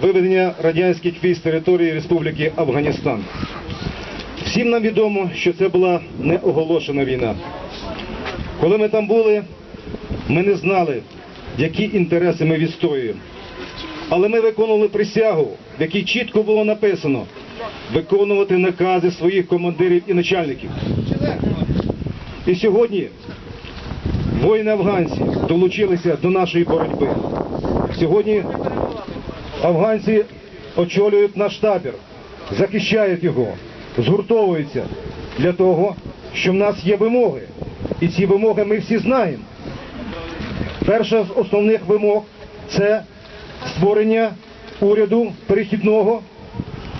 виведення радянських військ території Республіки Афганістан. Всім нам відомо, що це була неоголошена війна. Коли ми там були, ми не знали, які інтереси ми відстоюємо. Але ми виконували присягу, в якій чітко було написано виконувати накази своїх командирів і начальників. І сьогодні воїни афганці долучилися до нашої боротьби. Сьогодні афганці очолюють наш табір, захищають його, згуртовуються для того, що в нас є вимоги. І ці вимоги ми всі знаємо. Перша з основних вимог це створення уряду перехідного.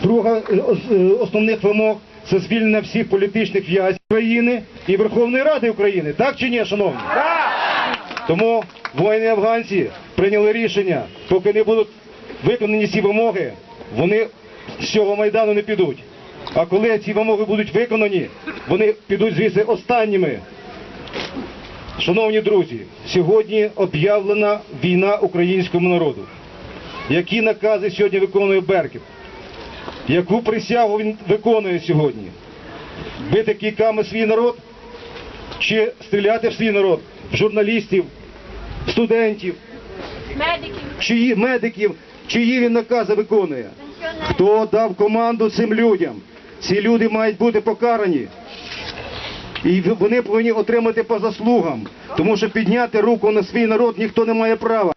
Друга е, ос- е, основних вимог це звільнення всіх політичних в'язнів країни і Верховної Ради України. Так чи ні, шановні? Тому воїни афганці прийняли рішення, поки не будуть виконані ці вимоги, вони з цього майдану не підуть. А коли ці вимоги будуть виконані, вони підуть звідси останніми. Шановні друзі, сьогодні об'явлена війна українському народу. Які накази сьогодні виконує Берків? Яку присягу він виконує сьогодні? Бити кійками свій народ? Чи стріляти в свій народ? В журналістів, студентів, медиків, чиї медиків, чиї він накази виконує? Хто дав команду цим людям? Ці люди мають бути покарані. І вони повинні отримати по заслугам, тому що підняти руку на свій народ ніхто не має права.